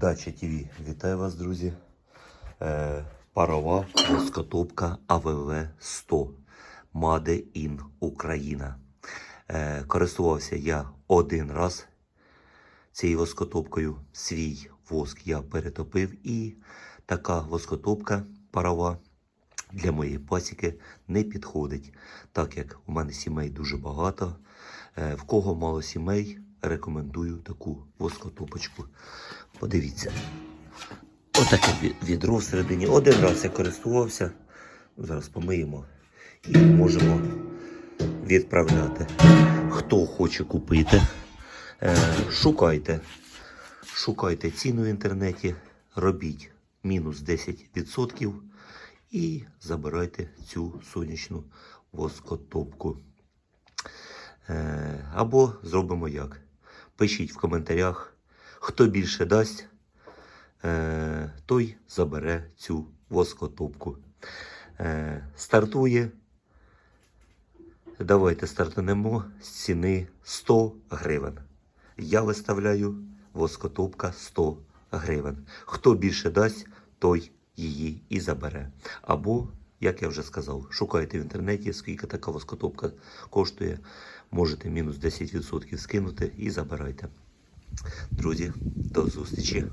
Дача ТВ. Вітаю вас, друзі. Е, парова воскотопка АВВ 100 Made in Україна. Е, користувався я один раз цією воскотопкою. Свій воск я перетопив і така воскотопка парова для моєї пасіки не підходить, так як у мене сімей дуже багато. Е, В кого мало сімей, рекомендую таку воскотопочку. Подивіться. Отаке відро всередині. Один раз я користувався. Зараз помиємо і можемо відправляти. Хто хоче купити, е, шукайте. Шукайте ціну в інтернеті, робіть мінус 10% і забирайте цю сонячну воскотопку. Е, Або зробимо як. Пишіть в коментарях, хто більше дасть, е, той забере цю воскотопку. Е, Стартує. Давайте стартанемо з ціни 100 гривень. Я виставляю воскотопка 100 гривень. Хто більше дасть, той її і забере. Або, як я вже сказав, шукайте в інтернеті, скільки така воскотопка коштує. Можете мінус 10% скинути і забирайте. Друзі, до зустрічі.